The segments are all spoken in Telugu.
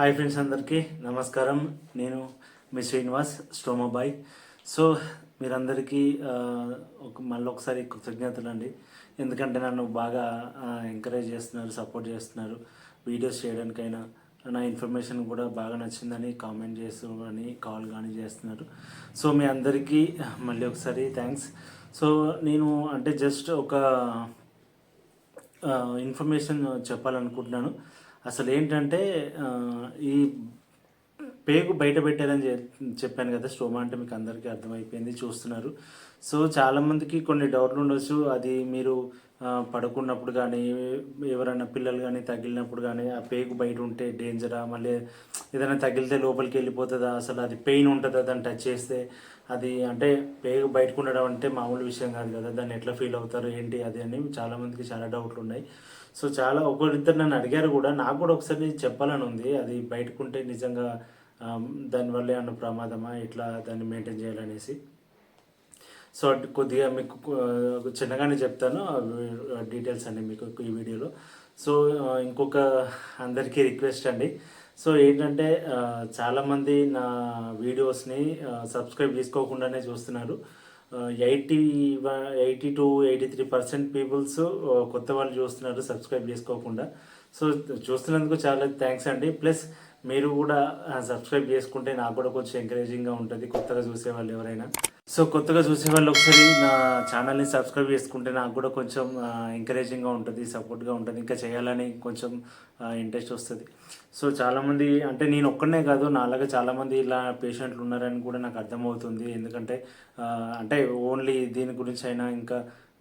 హాయ్ ఫ్రెండ్స్ అందరికీ నమస్కారం. నేను మీ శ్రీనివాస్ స్టోమోబాయ్ సో మీరందరికీ ఒక మళ్ళీ ఒకసారి కృతజ్ఞతలు అండి ఎందుకంటే నన్ను బాగా ఎంకరేజ్ చేస్తున్నారు సపోర్ట్ చేస్తున్నారు. వీడియోస్ చేయడానికైనా నా ఇన్ఫర్మేషన్ కూడా బాగా నచ్చిందని కామెంట్ చేస్తూ కానీ కాల్ కానీ చేస్తున్నారు. సో మీ అందరికీ మళ్ళీ ఒకసారి థ్యాంక్స్ సో నేను అంటే జస్ట్ ఒక ఇన్ఫర్మేషన్ చెప్పాలనుకుంటున్నాను. అసలు ఏంటంటే ఈ పేగు బయట పెట్టారని చెప్పాను కదా స్టోమా అంటే మీకు అందరికీ అర్థమైపోయింది చూస్తున్నారు. సో చాలామందికి కొన్ని డౌట్లు ఉండొచ్చు అది మీరు పడుకున్నప్పుడు కానీ ఎవరైనా పిల్లలు కానీ తగిలినప్పుడు కానీ ఆ పేగు బయట ఉంటే డేంజరా మళ్ళీ ఏదైనా తగిలితే లోపలికి వెళ్ళిపోతుందా? అసలు అది పెయిన్ ఉంటుందా దాన్ని టచ్ చేస్తే? అది అంటే పేగు బయటకు ఉండడం అంటే మామూలు విషయం కాదు కదా? దాన్ని ఎట్లా ఫీల్ అవుతారు? ఏంటి? అది అని చాలామందికి చాలా డౌట్లు ఉన్నాయి. సో చాలా ఒకరిద్దరు నన్ను అడిగారు కూడా. నాకు కూడా ఒకసారి చెప్పాలని ఉంది. అది బయటకుంటే నిజంగా ఆ, దానివల్ల ఏమన్నా ప్రమాదమా? ఇట్లా దాన్ని మెయింటైన్ చేయాలనేసి? సో కొద్దిగా మీకు చిన్నగానే చెప్తాను ఆ డీటెయిల్స్ అండి మీకు ఈ వీడియోలో. సో ఇంకొక అందరికీ రిక్వెస్ట్ అండి. సో ఏంటంటే చాలామంది నా వీడియోస్ని సబ్స్క్రైబ్ చేసుకోకుండానే చూస్తున్నారు. Eighty eighty two eighty three percent peoples కొత్త వాళ్ళు చూస్తున్నారు సబ్స్క్రైబ్ చేసుకోకుండా. సో చూస్తున్నందుకు చాలా థ్యాంక్స్ అండి. ప్లస్ మీరు కూడా సబ్స్క్రైబ్ చేసుకుంటే నాకు కూడా కొంచెం ఎంకరేజింగ్గా ఉంటుంది కొత్తగా చూసే వాళ్ళు ఎవరైనా. సో కొత్తగా చూసే వాళ్ళు ఒకసారి నా ఛానల్ని సబ్స్క్రైబ్ చేసుకుంటే నాకు కూడా కొంచెం ఎంకరేజింగ్గా ఉంటుంది సపోర్ట్గా ఉంటుంది. ఇంకా చేయాలని కొంచెం ఇంట్రెస్ట్ వస్తుంది. సో చాలామంది అంటే నేను ఒక్కడనే కాదు నాలాగా చాలామంది ఇలా పేషెంట్లు ఉన్నారని కూడా నాకు అర్థమవుతుంది. ఎందుకంటే అంటే ఓన్లీ దీని గురించి అయినా ఇంకా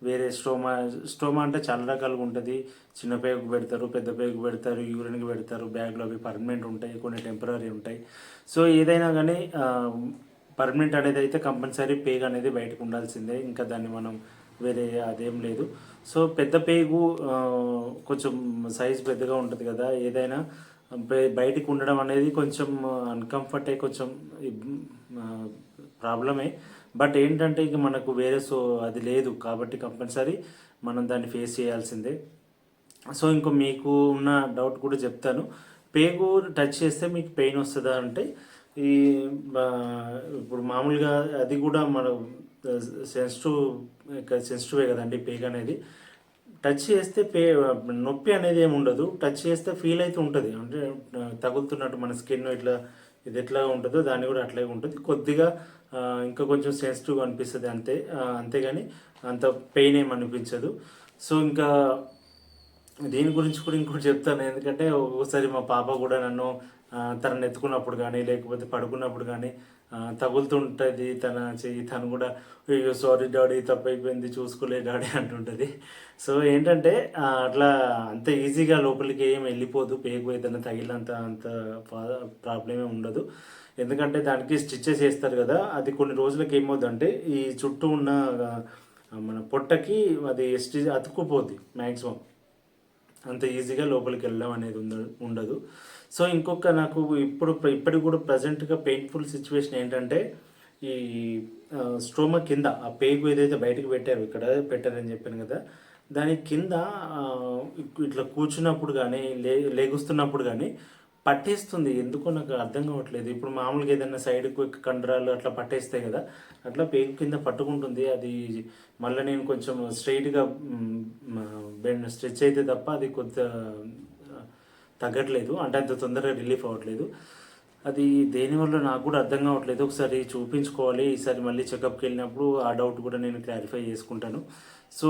వేరే స్టోమా స్టోమా అంటే చాలా రకాలుగా ఉంటుంది. చిన్న పేగు పెడతారు పెద్ద పేగు పెడతారు యూరిన్కి పెడతారు బ్యాగ్లో అవి పర్మనెంట్ ఉంటాయి కొన్ని టెంపరీ ఉంటాయి. సో ఏదైనా కానీ పర్మనెంట్ అనేది అయితే కంపల్సరీ పేగ్ అనేది బయటకు ఉండాల్సిందే. ఇంకా దాన్ని మనం వేరే అదేం లేదు. సో పెద్ద పేగు కొంచెం సైజ్ పెద్దగా ఉంటుంది కదా. ఏదైనా బయటకు బయటికి ఉండడం అనేది కొంచెం అన్కంఫర్ట్ కొంచెం ప్రాబ్లమే. బట్ ఏంటంటే ఇక మనకు వేరే సో అది లేదు. కాబట్టి కంపల్సరీ మనం దాన్ని ఫేస్ చేయాల్సిందే. సో ఇంకో మీకు ఉన్న డౌట్ కూడా చెప్తాను. పేగు టచ్ చేస్తే మీకు పెయిన్ వస్తుందా అంటే ఈ ఇప్పుడు మామూలుగా అది కూడా మన సెన్సిటివ్ సెన్సిటివే కదండి పేగ్ అనేది. టచ్ చేస్తే పే నొప్పి అనేది ఏమి ఉండదు. టచ్ చేస్తే ఫీల్ అయితే ఉంటుంది. అంటే తగులుతున్నట్టు మన స్కిన్ ఇట్లా ఇది ఎట్లా ఉంటుందో దాన్ని కూడా అట్లాగే ఉంటుంది. కొద్దిగా ఇంకా కొంచెం సెన్సిటివ్గా అనిపిస్తుంది అంతే అంతేగాని అంత పెయిన్ ఏమి అనిపించదు. సో ఇంకా దీని గురించి కూడా ఇంకోటి చెప్తాను. ఎందుకంటే ఒకసారి మా పాప కూడా నన్ను తనని ఎత్తుకున్నప్పుడు కానీ లేకపోతే పడుకున్నప్పుడు కానీ తగులుతుంటుంది తన చెయ్యి. తను కూడా అయ్యో సారీ డాడీ తప్పైపోయింది చూసుకోలే డాడీ అంటుంటుంది. సో ఏంటంటే అట్లా అంత ఈజీగా లోపలికి ఏం వెళ్ళిపోదు. పేగు ఏదైనా తగిలినంత అంత ప్రాబ్లం ఏమి ఉండదు. ఎందుకంటే దానికి స్టిచ్చెస్ వేస్తారు కదా. అది కొన్ని రోజులకి ఏమవుతుందంటే ఈ చుట్టూ ఉన్న మన పొట్టకి అది స్టిచ్ అతుక్కుపోద్ది మ్యాక్సిమం అంత ఈజీగా లోపలికి వెళ్ళడం అనేది ఉండదు. సో ఇంకొక నాకు ఇప్పుడు ఇప్పటికి కూడా ప్రజెంట్గా పెయిన్ఫుల్ సిచ్యువేషన్ ఏంటంటే ఈ స్ట్రోమా కింద ఆ పేగు ఏదైతే బయటకు పెట్టారు ఇక్కడ పెట్టారని చెప్పాను కదా దాని కింద ఇట్లా కూర్చున్నప్పుడు కానీ లే లేగుస్తున్నప్పుడు కానీ పట్టేస్తుంది. ఎందుకో నాకు అర్థం కావట్లేదు. ఇప్పుడు మామూలుగా ఏదైనా సైడ్కు కండరాలు అట్లా పట్టేస్తాయి కదా అట్లా పేగు కింద పట్టుకుంటుంది. అది మళ్ళీ నేను కొంచెం స్ట్రైట్గా బెండ్ స్ట్రెచ్ అయితే తప్ప అది కొద్దిగా తగ్గట్లేదు. అంటే అంత తొందరగా రిలీఫ్ అవ్వట్లేదు. అది దేనివల్ల నాకు కూడా అర్థం కావట్లేదు. ఒకసారి చూపించుకోవాలి. ఈసారి మళ్ళీ చెకప్కి వెళ్ళినప్పుడు ఆ డౌట్ కూడా నేను క్లారిఫై చేసుకుంటాను. సో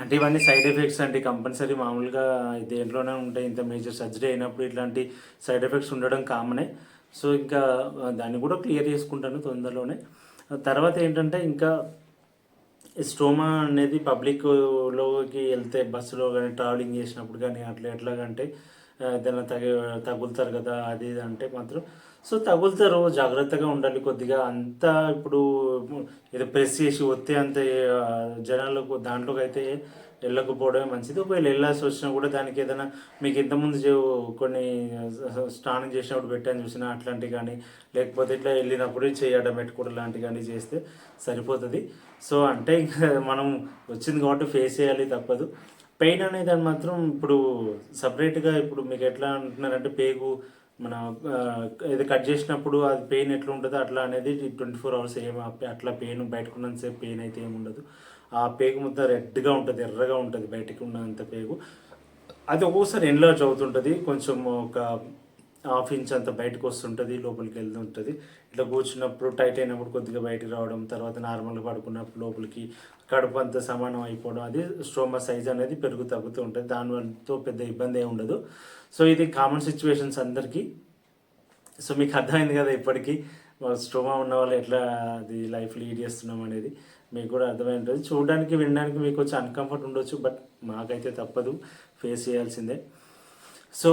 అంటే ఇవన్నీ సైడ్ ఎఫెక్ట్స్ అంటే కంపల్సరీ మామూలుగా దేంట్లోనే ఉంటాయి. ఇంత మేజర్ సర్జరీ అయినప్పుడు ఇట్లాంటి సైడ్ ఎఫెక్ట్స్ ఉండడం కామనే. సో ఇంకా దాన్ని కూడా క్లియర్ చేసుకుంటాను తొందరలోనే. తర్వాత ఏంటంటే ఇంకా స్టోమా అనేది పబ్లిక్లోకి వెళ్తే బస్సులో కానీ ట్రావెలింగ్ చేసినప్పుడు కానీ అట్లా ఎట్లాగంటే అంటే ఏదైనా తగి తగులుతారు కదా అది ఇది అంటే మాత్రం. సో తగులుతారు జాగ్రత్తగా ఉండాలి కొద్దిగా. అంతా ఇప్పుడు ఏదో ప్రెస్ చేసి వస్తే అంత జనాలకు దాంట్లోకి అయితే వెళ్ళకపోవడమే మంచిది. ఒకవేళ వెళ్ళాల్సి వచ్చినా కూడా దానికి ఏదైనా మీకు ఇంతకుముందు కొన్ని స్నానం చేసినప్పుడు పెట్టాను చూసినా అట్లాంటివి కానీ లేకపోతే ఇట్లా వెళ్ళినప్పుడు చేయడం పెట్టుకోవడం లాంటివి కానీ చేస్తే సరిపోతుంది. సో అంటే ఇంకా మనం వచ్చింది కాబట్టి ఫేస్ చేయాలి తప్పదు. పెయిన్ అనేది మాత్రం ఇప్పుడు సపరేట్గా ఇప్పుడు మీకు ఎట్లా అంటున్నారంటే పేగు మన ఆ, ఇది కట్ చేసినప్పుడు అది పెయిన్ ఎట్లా ఉంటుందో అట్లా అనేది ట్వంటీ ఫోర్ అవర్స్ ఏం అట్లా పెయిన్ బయటకున్నంతసేపు పెయిన్ అయితే ఏమి ఉండదు. ఆ పేగు ముద్ద రెడ్గా ఉంటుంది ఎర్రగా ఉంటుంది బయటకు ఉన్నంత పేగు. అది ఒక్కోసారి ఎన్లార్జ్ అవుతుంటుంది. కొంచెం ఒక హాఫ్ ఇంచ్ అంత బయటకు వస్తుంటుంది లోపలికి వెళ్తుంటుంది. ఇట్లా కూర్చున్నప్పుడు టైట్ అయినప్పుడు కొద్దిగా బయటకు రావడం తర్వాత నార్మల్గా పడుకున్నప్పుడు లోపలికి కడుపు అంతా సమానం అయిపోవడం అది స్ట్రోమా సైజ్ అనేది పెరుగు తగ్గుతూ ఉంటుంది. దానివల్లతో పెద్ద ఇబ్బంది ఏమి ఉండదు. సో ఇది కామన్ సిచ్యువేషన్స్ అందరికీ. సో మీకు అర్థమైంది కదా ఇప్పటికీ స్ట్రోమా ఉన్న వాళ్ళు ఎట్లా అది లైఫ్ లీడ్ చేస్తున్నాం అనేది. మీకు కూడా అర్థమై ఉంటుంది చూడడానికి వినడానికి మీకు వచ్చి అన్కంఫర్ట్ ఉండొచ్చు బట్ మాకైతే తప్పదు. ఫేస్ చేయాల్సిందే. సో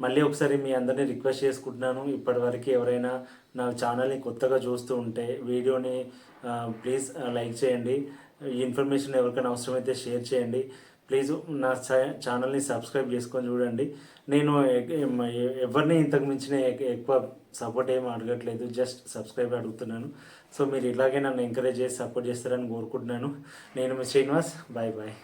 మళ్ళీ ఒకసారి మీ అందరినీ రిక్వెస్ట్ చేసుకుంటున్నాను. ఇప్పటివరకు ఎవరైనా నా ఛానల్ని కొత్తగా చూస్తూ ఉంటే వీడియోని ప్లీజ్ లైక్ చేయండి. ఈ ఇన్ఫర్మేషన్ ఎవరికైనా అవసరమైతే షేర్ చేయండి. ప్లీజ్ నా ఛానల్ని సబ్స్క్రైబ్ చేసుకొని చూడండి. నేను ఎవరిని ఇంతకు మించిన ఎక్కువ సపోర్ట్ ఏమి అడగట్లేదు. జస్ట్ సబ్స్క్రైబ్ అడుగుతున్నాను. సో మీరు ఇలాగే నన్ను ఎంకరేజ్ చేసి సపోర్ట్ చేస్తారని కోరుకుంటున్నాను. నేను మీ శ్రీనివాస్. Bye bye